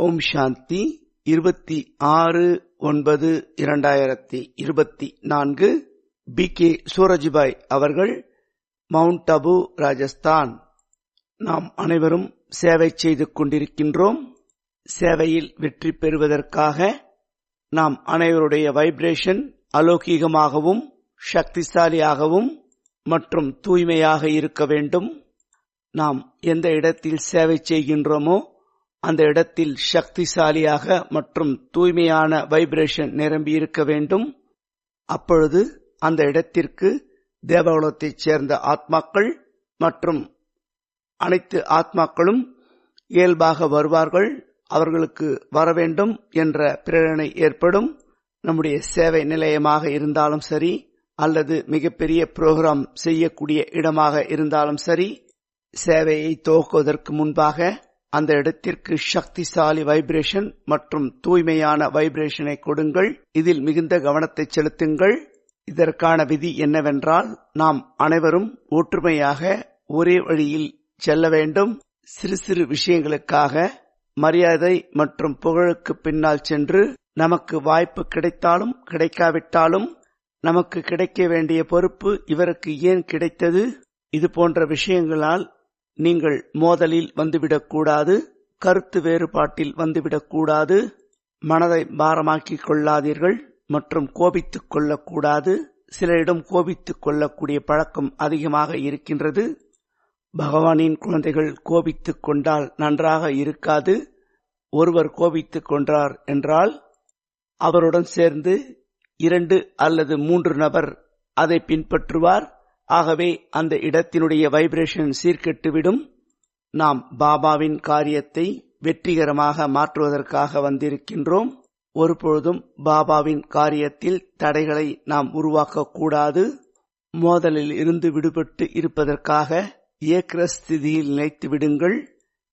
ஓம் சாந்தி. இருபத்தி ஆறு ஒன்பது இரண்டாயிரத்தி இருபத்தி நான்கு. பி. கே. சூரஜ்பாய் அவர்கள் மவுண்ட் அபு ராஜஸ்தான். நாம் அனைவரும் சேவை செய்து கொண்டிருக்கின்றோம். சேவையில் வெற்றி பெறுவதற்காக நாம் அனைவருடைய வைப்ரேஷன் அலௌகீகமாகவும் சக்திசாலியாகவும் மற்றும் தூய்மையாக இருக்க வேண்டும். நாம் எந்த இடத்தில் சேவை செய்கின்றோமோ அந்த இடத்தில் சக்திசாலியாக மற்றும் தூய்மையான வைப்ரேஷன் நிரம்பி இருக்க வேண்டும். அப்பொழுது அந்த இடத்திற்கு தேவகுலத்தைச் சேர்ந்த ஆத்மாக்கள் மற்றும் அனைத்து ஆத்மாக்களும் இயல்பாக வருவார்கள். அவர்களுக்கு வர வேண்டும் என்ற பிரேரணை ஏற்படும். நம்முடைய சேவை நிலையமாக இருந்தாலும் சரி அல்லது மிகப்பெரிய புரோகிராம் செய்யக்கூடிய இடமாக இருந்தாலும் சரி சேவையை துவக்குவதற்கு முன்பாக அந்த இடத்திற்கு சக்திசாலி வைப்ரேஷன் மற்றும் தூய்மையான வைப்ரேஷனை கொடுங்கள். இதில் மிகுந்த கவனத்தை செலுத்துங்கள். இதற்கான விதி என்னவென்றால் நாம் அனைவரும் ஒற்றுமையாக ஒரே வழியில் செல்ல வேண்டும். சிறு சிறு விஷயங்களுக்காக மரியாதை மற்றும் புகழுக்கு பின்னால் சென்று நமக்கு வாய்ப்பு கிடைத்தாலும் கிடைக்காவிட்டாலும் நமக்கு கிடைக்க வேண்டிய பொறுப்பு இவருக்கு ஏன் கிடைத்தது? இது போன்ற விஷயங்களால் நீங்கள் மோதலில் வந்துவிடக்கூடாது கருத்து வேறுபாட்டில் வந்துவிடக்கூடாது மனதை பாரமாக்கிக் கொள்ளாதீர்கள் மற்றும் கோபித்துக் கொள்ளக்கூடாது சிலரிடம் கோபித்துக் கொள்ளக்கூடிய பழக்கம் அதிகமாக இருக்கின்றது. பகவானின் குழந்தைகள் கோபித்துக் கொண்டால் நன்றாக இருக்காது. ஒருவர் கோபித்துக் கொண்டார் என்றால் அவருடன் சேர்ந்து இரண்டு அல்லது மூன்று நபர் அதை பின்பற்றுவார். ஆகவே அந்த இடத்தினுடைய வைப்ரேஷன் சீர்கெட்டுவிடும். நாம் பாபாவின் காரியத்தை வெற்றிகரமாக மாற்றுவதற்காக வந்திருக்கின்றோம். ஒருபொழுதும் பாபாவின் காரியத்தில் தடைகளை நாம் உருவாக்கக்கூடாது. மோதலில் இருந்து விடுபட்டு இருப்பதற்காக ஏக்கிர ஸ்திதியில் நிலைத்து விடுங்கள்.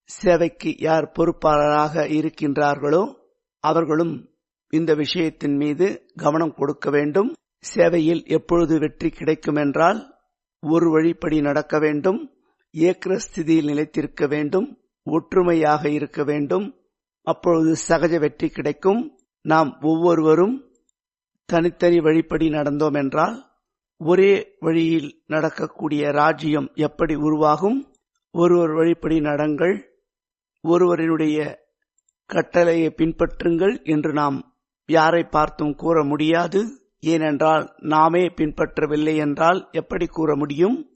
சேவைக்கு யார் பொறுப்பாளராக இருக்கின்றார்களோ அவர்களும் இந்த விஷயத்தின் மீது கவனம் கொடுக்க வேண்டும். சேவையில் எப்பொழுது வெற்றி கிடைக்கும் என்றால் ஒரு வழிப்படி நடக்க வேண்டும் ஏக்கிர ஸ்திதியில் நிலைத்திருக்க வேண்டும் ஒற்றுமையாக இருக்க வேண்டும். அப்பொழுது சகஜ வெற்றி கிடைக்கும். நாம் ஒவ்வொருவரும் தனித்தனி வழிப்படி நடந்தோம் என்றால் ஒரே வழியில் நடக்கக்கூடிய ராஜ்யம் எப்படி உருவாகும்? ஒருவர் வழிப்படி நடங்கள் ஒருவரினுடைய கட்டளையை பின்பற்றுங்கள் என்று நாம் யாரை பார்த்தும் கூற முடியாது. ஏனென்றால் நாமே பின்பற்றவில்லை என்றால் எப்படி கூற முடியும்?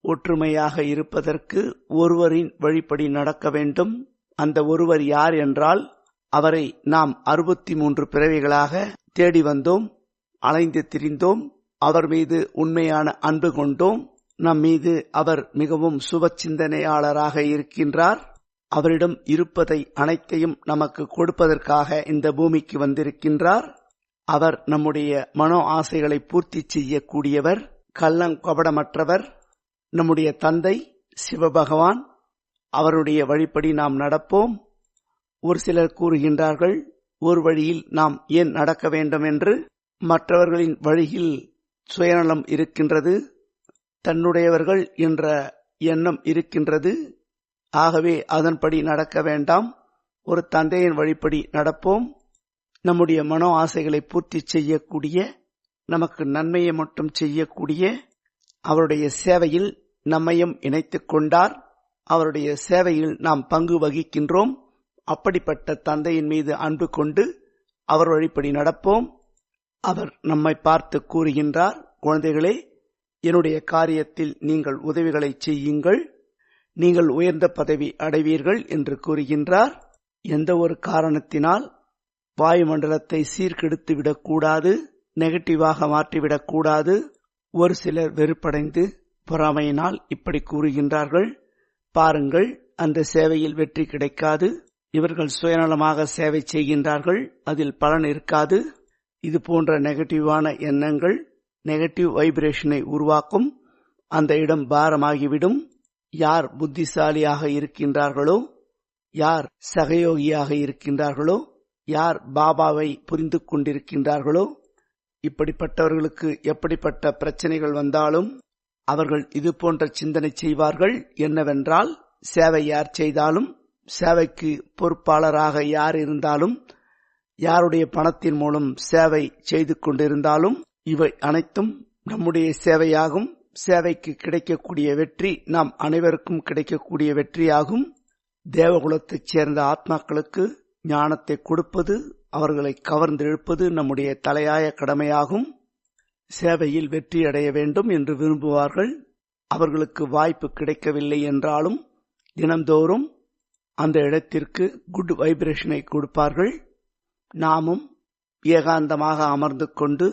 ஒற்றுமையாக இருப்பதற்கு ஒருவரின் வழிப்படி நடக்க வேண்டும். அந்த ஒருவர் யார் என்றால் அவரை நாம் அறுபத்தி மூன்று பிறவிகளாக தேடி வந்தோம் அலைந்து திரிந்தோம் அவர் மீது உண்மையான அன்பு கொண்டோம். நம் மீது அவர் மிகவும் சுப சிந்தனையாளராக இருக்கின்றார். அவரிடம் இருப்பதை அனைத்தையும் நமக்கு கொடுப்பதற்காக இந்த பூமிக்கு வந்திருக்கின்றார். அவர் நம்முடைய மனோ ஆசைகளை பூர்த்தி செய்யக்கூடியவர் கள்ளங்கபடமற்றவர் நம்முடைய தந்தை சிவபகவான். அவருடைய வழிப்படி நாம் நடப்போம். ஒரு சிலர் கூறுகின்றார்கள் ஒரு வழியில் நாம் ஏன் நடக்க வேண்டும் என்று. மற்றவர்களின் வழியில் சுயநலம் இருக்கின்றது தன்னுடையவர்கள் என்ற எண்ணம் இருக்கின்றது. ஆகவே அதன்படி நடக்க வேண்டாம். ஒரு தந்தையின் வழிப்படி நடப்போம். நம்முடைய மனோ ஆசைகளை பூர்த்தி செய்யக்கூடிய நமக்கு நன்மையை மட்டும் செய்யக்கூடிய அவருடைய சேவையில் நம்மையும் இணைத்துக் கொண்டார். அவருடைய சேவையில் நாம் பங்கு வகிக்கின்றோம். அப்படிப்பட்ட தந்தையின் மீது அன்பு கொண்டு அவர் வழிப்படி நடப்போம். அவர் நம்மை பார்த்து கூறுகின்றார் குழந்தைகளே என்னுடைய காரியத்தில் நீங்கள் உதவிகளை செய்யுங்கள். நீங்கள் உயர்ந்த பதவி அடைவீர்கள் என்று கூறுகின்றார். எந்த ஒரு காரணத்தினால் வாயுமண்டலத்தை சீர்கெடுத்து விடக்கூடாது நெகட்டிவாக மாற்றிவிடக்கூடாது. ஒரு சிலர் வெறுப்படைந்து பொறாமையினால் இப்படி கூறுகின்றார்கள். பாருங்கள் அந்த சேவையில் வெற்றி கிடைக்காது. இவர்கள் சுயநலமாக சேவை செய்கின்றார்கள். அதில் பலன் இருக்காது. இது போன்ற நெகட்டிவான எண்ணங்கள் நெகட்டிவ் வைப்ரேஷனை உருவாக்கும். அந்த இடம் பாரமாகிவிடும். யார் புத்திசாலியாக இருக்கின்றார்களோ யார் சகயோகியாக இருக்கின்றார்களோ யார் பாபாவை புரிந்து கொண்டிருக்கின்றார்களோ இப்படிப்பட்டவர்களுக்கு எப்படிப்பட்ட பிரச்சனைகள் வந்தாலும் அவர்கள் இது போன்ற சிந்தனை செய்வார்கள். என்னவென்றால் சேவை யார் செய்தாலும் சேவைக்கு பொறுப்பாளராக யார் இருந்தாலும் யாருடைய பணத்தின் மூலம் சேவை செய்து கொண்டிருந்தாலும் இவை அனைத்தும் நம்முடைய சேவையாகும். சேவைக்கு கிடைக்கக்கூடிய வெற்றி நாம் அனைவருக்கும் கிடைக்கக்கூடிய வெற்றியாகும். தேவகுலத்தைச் சேர்ந்த ஆத்மாக்களுக்கு ஞானத்தை கொடுப்பது அவர்களை கவர்ந்தெழுப்பது நம்முடைய தலையாய கடமையாகும். சேவையில் வெற்றி அடைய வேண்டும் என்று விரும்புவார்கள். அவர்களுக்கு வாய்ப்பு கிடைக்கவில்லை என்றாலும் தினந்தோறும் அந்த இடத்திற்கு குட் வைப்ரேஷனை கொடுப்பார்கள். நாமும் ஏகாந்தமாக அமர்ந்து கொண்டு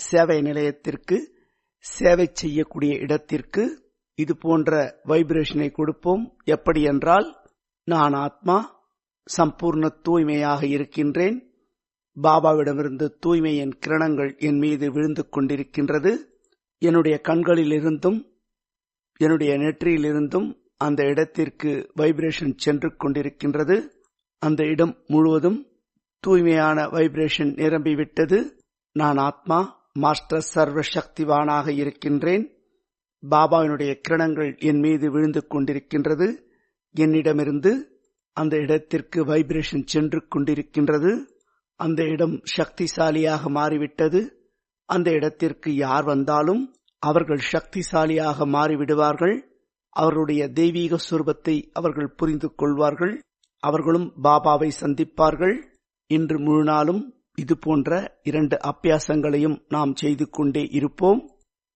சேவை நிலையத்திற்கு சேவை செய்யக்கூடிய இடத்திற்கு இது போன்ற வைப்ரேஷனை கொடுப்போம். எப்படி என்றால் நான் ஆத்மா சம்பூர்ண தூய்மையாக இருக்கின்றேன். பாபாவிடமிருந்து தூய்மையின் கிரணங்கள் என் மீது விழுந்து கொண்டிருக்கின்றது. என்னுடைய கண்களிலிருந்தும் என்னுடைய நெற்றியிலிருந்தும் அந்த இடத்திற்கு வைப்ரேஷன் சென்று கொண்டிருக்கின்றது. அந்த இடம் முழுவதும் தூய்மையான வைப்ரேஷன் நிரம்பிவிட்டது. நான் ஆத்மா மாஸ்டர் சர்வ சக்திவானாக இருக்கின்றேன். பாபாவினுடைய கிரணங்கள் என் மீது விழுந்து கொண்டிருக்கின்றது. என்னிடமிருந்து அந்த இடத்திற்கு வைப்ரேஷன் சென்று கொண்டிருக்கின்றது. அந்த இடம் சக்திசாலியாக மாறிவிட்டது. அந்த இடத்திற்கு யார் வந்தாலும் அவர்கள் சக்திசாலியாக மாறிவிடுவார்கள். அவருடைய தெய்வீக சுரூபத்தை அவர்கள் புரிந்து கொள்வார்கள். அவர்களும் பாபாவை சந்திப்பார்கள். இன்று முழு நாளும் இது போன்ற இரண்டு அபியாசங்களையும் நாம் செய்து கொண்டே இருப்போம்.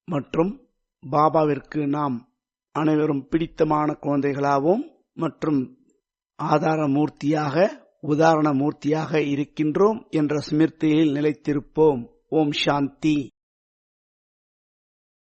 மற்றும் பாபாவிற்கு நாம் அனைவரும் பிடித்தமான குழந்தைகளாவோம். மற்றும் ஆதார மூர்த்தியாக உதாரண மூர்த்தியாக இருக்கின்றோம் என்ற ஸ்மிருதியில் நிலைத்திருப்போம். ஓம் சாந்தி.